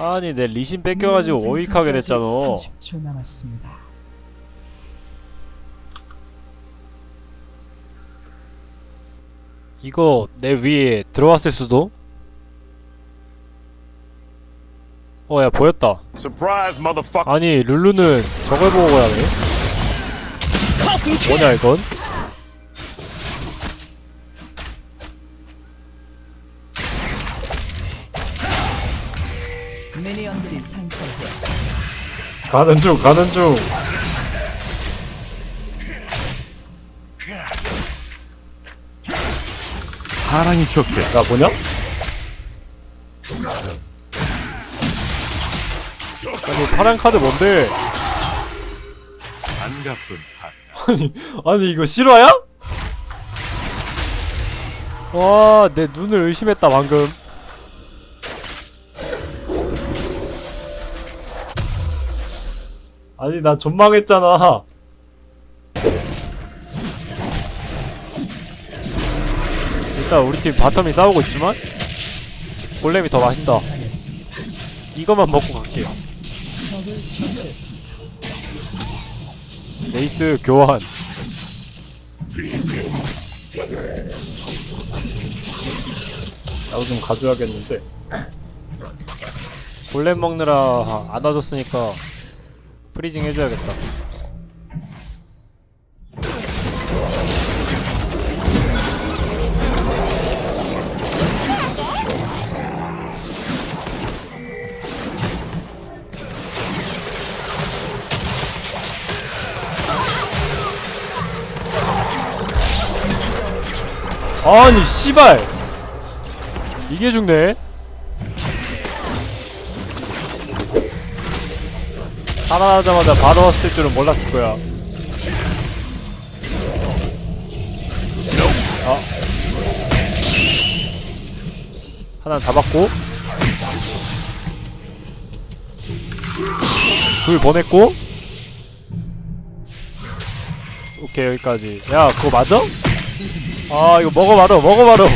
아니 내 리신 뺏겨가지고 어익하게 됐잖아 30초 남았습니다. 이거 내 위에 들어왔을 수도? 어 야 보였다 Surprise, motherfucker. 아니 룰루는 저걸 보고 가네 뭐냐 이건? 가는 중 가는 중 사랑이 추억해. 야 뭐냐? 아니 파란 카드 뭔데? 반갑군, 파. 아니 이거 실화야? 와 내 눈을 의심했다 방금 아니 나 존망했잖아 일단 우리 팀 바텀이 싸우고 있지만 골렘이 더 맛있다. 이것만 먹고 갈게요. 레이스 교환 나도 좀 가져야겠는데 골렘 먹느라 안아줬으니까 프리징 해줘야겠다. 아니 씨발! 이게 죽네 살아나자마자 바로 왔을 줄은 몰랐을 거야. 아 하나 잡았고. 둘 보냈고. 오케이 여기까지. 야 그거 맞아? 아 이거 먹어 바로 먹어 바로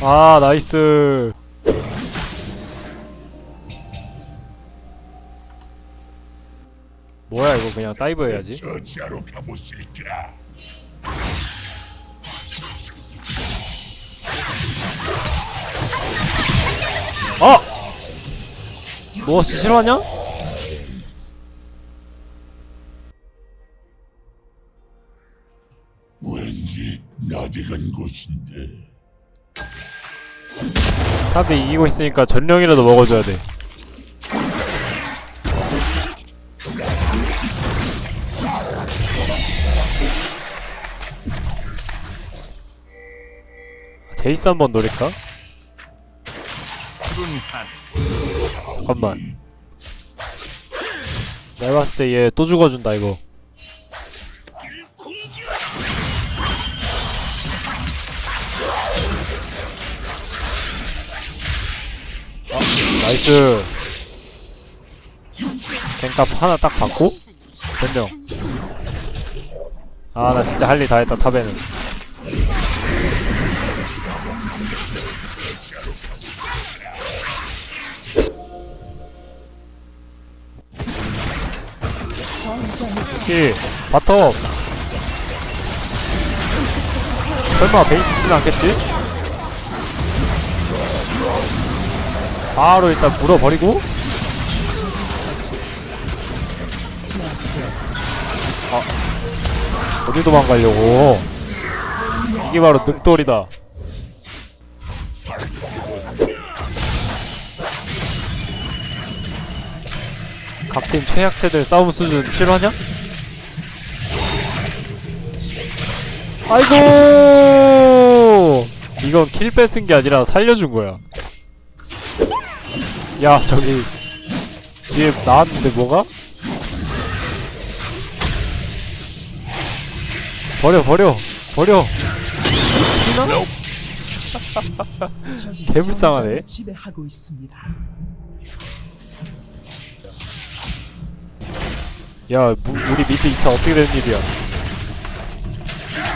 아 나이스 뭐야 이거 그냥 다이브 해야지 저지하러 가보실까? 아! 무엇이 싫어하냐? 왠지 나디간 곳인데. 탑이 이기고 있으니까 전령이라도 먹어줘야 돼 제이스 한번 노릴까? 잠깐만. 내가 봤을 때 얘 또 죽어준다 이거. 아, 나이스. 갱값 하나 딱 받고 변명? 아나 진짜 할 일 다 했다 탑에는 혹시 바텀. 설마 베인 죽진 않겠지? 바로 일단 물어버리고. 아 어디 도망가려고? 이게 바로 늑돌이다 각 팀 최약체들 싸움 수준 실화냐? 아이고 이건 킬 뺏은 게 아니라 살려준 거야 야 저기 뒤에 나왔는데 뭐가? 버려 버려 버려 개불쌍하네. 전장을 지배하고 있습니다. 야 무, 우리 밑에 2차 어떻게 된 일이야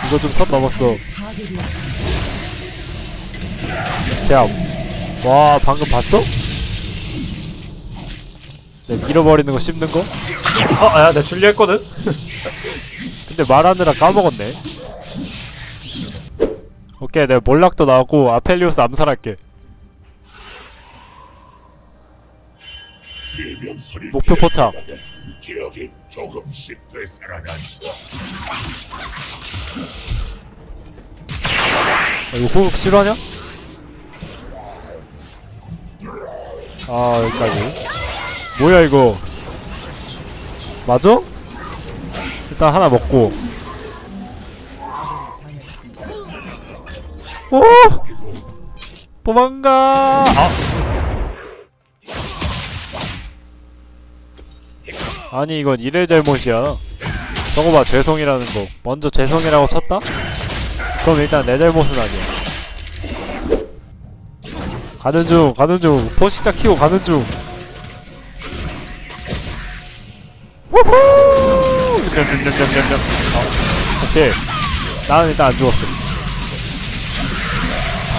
이거 좀 선 넘었어. 제압 와 방금 봤어? 내 밀어버리는 거 씹는 거? 어, 야, 내가 줄리 했거든? 근데 말하느라 까먹었네 오케이 내가 몰락도 나오고 아펠리오스 암살할게 목표 포착 조금씩 되살아난다. 아, 이거 호흡 실화냐? 아 여기까지 뭐야 이거 맞아? 일단 하나 먹고 오! 도망가! 아! 아니 이건 이래 잘못이야. 저거 봐 죄송이라는 거. 먼저 죄송이라고 쳤다? 그럼 일단 내 잘못은 아니야. 가는 중 가는 중. 포식자 키고 가는 중. 우후! 냠냠냠냠냠. 어, 오케이. 나는 일단 안 죽었어.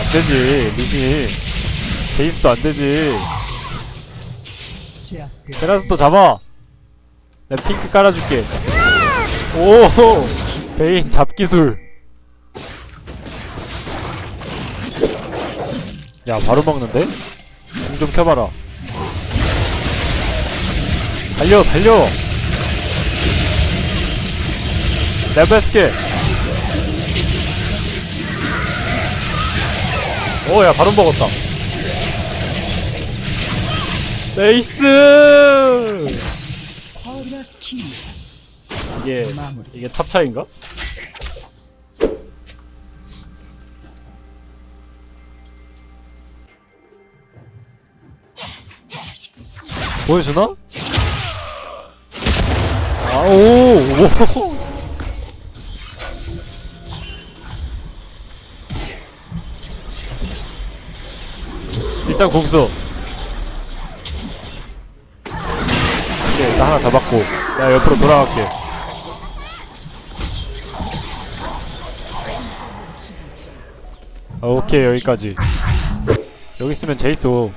안되지 리신 베이스도 안되지. 테라스도 잡아 내가 핑크 깔아줄게. 오 베인 잡기술. 야 바로 먹는데? 공 좀 켜봐라. 달려 달려! 레베스케. 오야 바로 먹었다. 키 이게. 이게 탑 차인가? 보여주나? 아오 오. 일단 공수 일단 하나 잡았고. 야 옆으로 돌아갈게. 아, 오케이 여기까지. 여기 있으면 제이스 오.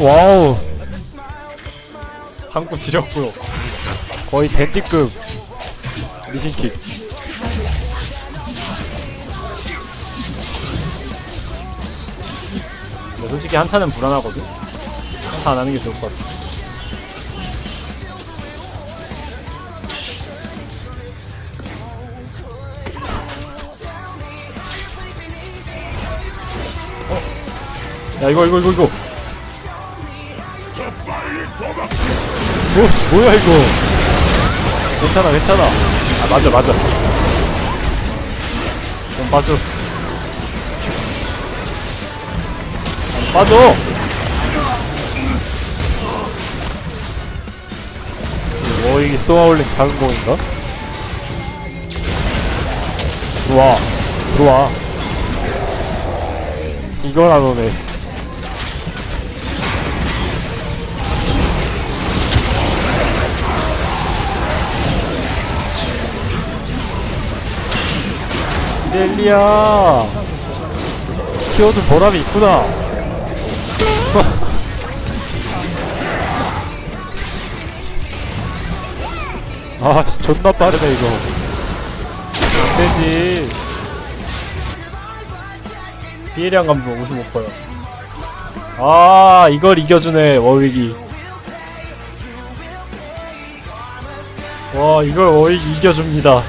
와우. 한구 지렸고요. 거의 댄디급 리신킥 솔직히 한타는 불안하거든? 한타 안 하는 게 좋을 것 같아. 어? 야, 이거, 이거, 이거, 이거. 뭐, 뭐야 이거 괜찮아 괜찮아 아, 맞아, 맞아. 좀 빠져. 빠져! 뭐 이게 쏘아올린 작은 공인가? 들어와. 들어와. 이걸 안 오네. 이델리아. 키워준 보람이 있구나 아 씨, 존나 빠르네 이거 안되지 피해량 감소 55%요. 아, 이걸 이겨주네, 워윅이. 와, 이걸 워윅이 이겨줍니다.